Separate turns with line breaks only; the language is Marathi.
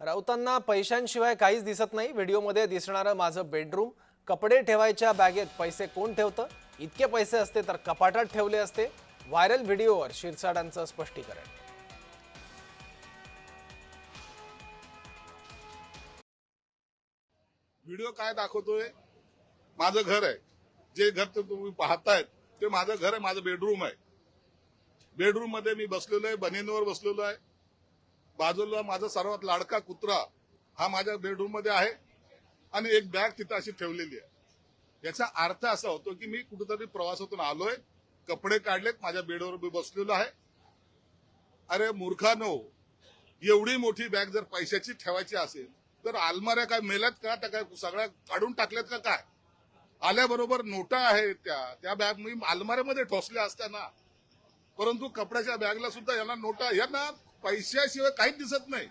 राऊतांना पैशांशिवाय काहीच दिसत नाही. व्हिडिओमध्ये दिसणारं माझं बेडरूम कपडे ठेवायच्या बॅगेत पैसे कोण ठेवतं? इतके पैसे असते तर कपाटात ठेवले असते. व्हायरल व्हिडिओवर शिरसाडांचं स्पष्टीकरण.
व्हिडिओ काय दाखवतोय? माझं घर आहे. जे घर तुम्ही पाहतायत ते माझं घर आहे माझं बेडरूम आहे. बेडरूममध्ये मी बसलेलो आहे बनेनवर बसलेलो आहे. बाजूला माझा सर्वात लाडका कुत्रा हा माझ्या बेडरूममध्ये आहे आणि एक बॅग तिथं अशी ठेवलेली आहे. याचा अर्थ असा होतो की मी कुठेतरी प्रवासातून आलोय कपडे काढलेत माझ्या बेडवर मी बसलेलो आहे. अरे मूर्खानो एवढी मोठी बॅग जर पैशाची ठेवायची असेल तर आलमाऱ्या काय मेल्यात का? त्या काय सगळ्या काढून टाकल्यात का काय? आल्याबरोबर नोटा आहेत त्या. त्या बॅग मी आलमाऱ्यामध्ये ठोसल्या असत्या ना. परंतु कपड्याच्या बॅगला सुद्धा यांना नोटा यांना पैशाशिवाय काहीच दिसत नाही.